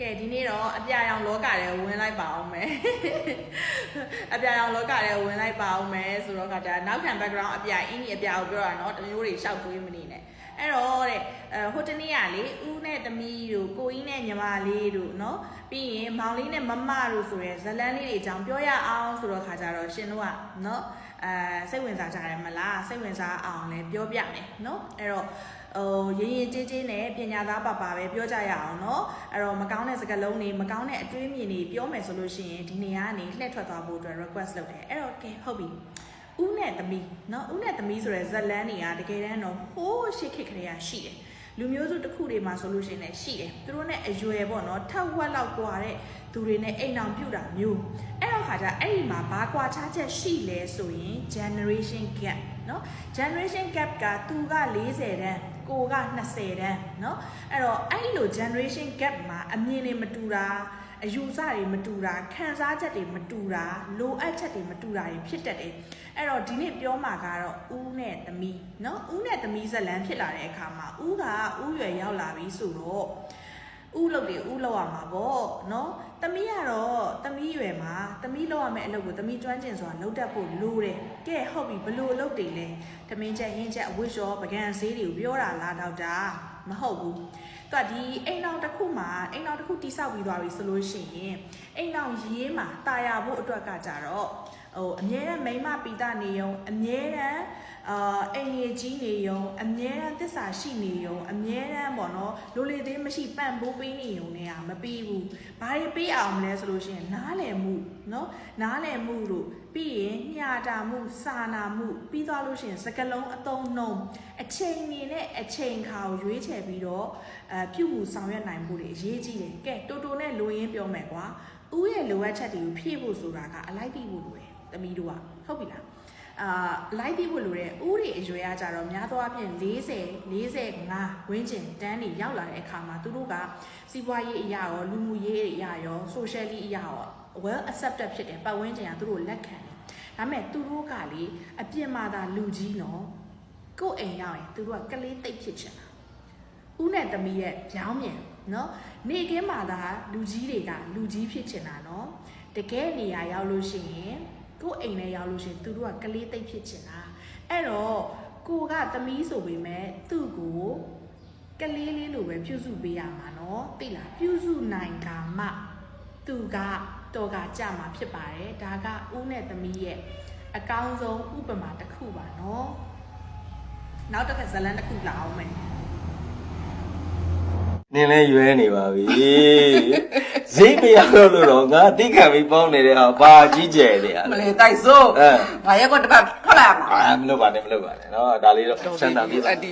ကဲဒီနေ့တော့အပြာရောင်လောကထဲဝင်လိုက်ပါအောင်မယ်အပြာရောင်လောကထဲဝင်လိုက်ပါအောင်မယ်ဆိုတော့ကဒါနောက်ခံ background အပြာအင်းကြီးအပြာကိုပြောတာเนาะတမျိုးတွေရှောက်တွေးမနေနဲ့အဲ့တော့တဲ့အဲဟို တနေ့ကလေဦးနဲ့သမီးတို့ကိုကြီးနဲ့ညီမလေးတို့เนาะပြီးရင်မောင်လေးနဲ့မမတို့ဆိုရဲဇလန်းလေးတွေအကြောင်းပြောရအောင်ဆိုတော့ခါကြတော့ရှင်တို့ကเนาะအဲစိတ်ဝင်စားကြတယ်မလားစိတ်ဝင်စားအောင်လည်းပြောပြမယ်เนาะအဲ့တော့ ဟိုရင်းရင်ကြေးကြေးနဲ့ပညာသားပါပါပဲပြောကြရအောင်เนาะအဲ့တော့မကောင်းတဲ့စကားလုံးတွေမကောင်းတဲ့အတွေးမြင်တွေပြောမယ်ဆိုလို့ရှိရင်ဒီနေရာကနေလှည့်ထွက်သွားဖို့အတွက် request လုပ်တယ်အဲ့တော့ကဲဟုတ်ပြီဦးနဲ့သမီးเนาะဦးနဲ့သမီးဆိုရဲဇက်လန်းတွေကတကယ်တမ်းတော့ဟိုးရှစ်ခေတ်ကလေးကရှိတယ် လူမျိုးစုတစ်ခုတွေမှာဆိုလို့ရှိရင်လည်းရှိတယ်သူတို့နဲ့အရွယ်ပေါ့နော်ထက်ဝက်လောက်กว่าတဲ့သူတွေနဲ့အိမ်အောင်ပြုတ်တာမျိုးအဲ့တော့ခါကျအဲ့ဒီမှာဘာကွာခြားချက်ရှိလဲဆိုရင် generation gap เนาะ generation gap ကသူက40တန်း ကိုက20တန်းเนาะအဲ့တော့အဲ့လို generation gap မှာအမြင်တွေမတူတာအယူဆတွေမတူတာခံစားချက်တွေမတူတာလိုအပ်ချက်တွေမတူတာတွေဖြစ်တတ်တယ်အဲ့တော့ဒီနေ့ပြောမှာကတော့ဦးနဲ့သမီးเนาะဦးနဲ့သမီးဇက်လန်းဖြစ်လာတဲ့အခါမှာဦးကဦးရွယ်ရောက်လာပြီဆိုတော့ဦးလုပ်တယ်ဦးလောက်ရမှာပေါ့เนาะသမီးကတော့ သမီးရွယ်မှာသမီးလောက်ရမယ့်အလုပ်ကိုသမီးကျွမ်းကျင်စွာလုပ်တတ်ဖို့လိုတယ်ကဲဟုတ်ပြီဘလို့အလုပ်တွေလဲတမင်းချက်ဟင်းချက်အဝတ်လျှောပကံဈေးတွေကိုပြောတာလားဒေါက်တာမဟုတ်ဘူးသူကဒီအိမ်အောင်တစ်ခုမှာအိမ်အောင်တစ်ခုတိဆောက်ပြီးသွားပြီဆိုလို့ရှိရင်အိမ်အောင်ရေးမှာတာယာဖို့အတွက်ကကြတော့ဟိုအမြဲတမ်းမိန်းမပီတာနေုံအမြဲတမ်း အာအိမ်ကြီးကြီးနေရုံအမြဲတမ်းသစ္စာရှိနေရုံအမြဲတမ်းပေါ့နော်လိုလေသေးမရှိပန့်ပိုးပေးနေရုံနဲ့ကမပြီးဘူးဘာတွေပေးအောင်လဲဆိုလို့ရှိရင်နားလည်မှုနော်နားလည်မှုတို့ပြီးရင်မျှတာမှုစာနာမှုပြီးသွားလို့ရှိရင်စကလုံးအသုံးနှုံးအချိန်နေနဲ့အချိန်ခါကိုရွေးချယ်ပြီးတော့အပြုမှုဆောင်ရွက်နိုင်မှုတွေအရေးကြီးတယ်ကဲတိုတိုနဲ့လိုရင်းပြောမယ်ကွာသူ့ရဲ့လိုအပ်ချက်တွေကိုဖြည့်ဖို့ဆိုတာကအလိုက်ပြီးဖို့လိုတယ်သမီးတို့ကဟုတ်ပြီလား အာလိုက်ပြီးဖို့လိုတဲ့ဥတွေအရွယ်အကြတော့များသောအားဖြင့်40 45ဝန်းကျင်တန်းနေရောက်လာတဲ့အခါမှာသူတို့ကစီးပွားရေးအရာရောလူမှုရေးအရာရော socially အရာရော well accepted ဖြစ်တယ်ပတ်ဝန်းကျင်ကသူတို့လက်ခံတယ်ဒါပေမဲ့သူတို့ကလေအပြစ်မှသာလူကြီးနော်ကိုယ့်အိမ်ရောက်ရင်သူတို့ကကလေးတိတ်ဖြစ်ချင်တာဦးနဲ့သမီးရဲ့ပြောင်းမြန်နော်နေကင်းမှသာလူကြီးတွေကလူကြီးဖြစ်ချင်တာနော်တကယ်နေရာရောက်လို့ရှိရင် ကိုယ့်အိမ်ထဲရောက်လို့ရှိရင်သူတို့ကကလေးတိတ်ဖြစ်ချင်တာအဲ့တော့ကိုကသမီးဆိုပေမဲ့သူ့ကိုကလေးလေးလိုပဲပြုစုပေးရမှာနော်သိလားပြုစုနိုင်ကမှသူကတော်ကကြမှာဖြစ်ပါတယ်ဒါကဦးနဲ့သမီးရဲ့အကောင်းဆုံးဥပမာတစ်ခုပါနော်နောက်တစ်ခါဇတ်လန်တစ်ခုလာအောင်မယ်နင်းလဲရွဲနေပါပြီ ဈေးမရောက်တော့လို့တော့ငါတိခံပြီးပေါင်းနေတဲ့ဟာဘာကြီးကျယ်နေရမလဲလဲတိုက်စို့အဲ ဘာရက်ကိုတစ်ပတ်ထွက်လာရမှာ အာမလုပ်ပါနဲ့မလုပ်ပါနဲ့နော်ဒါလေးတော့ချမ်းသာပြီ ဒီ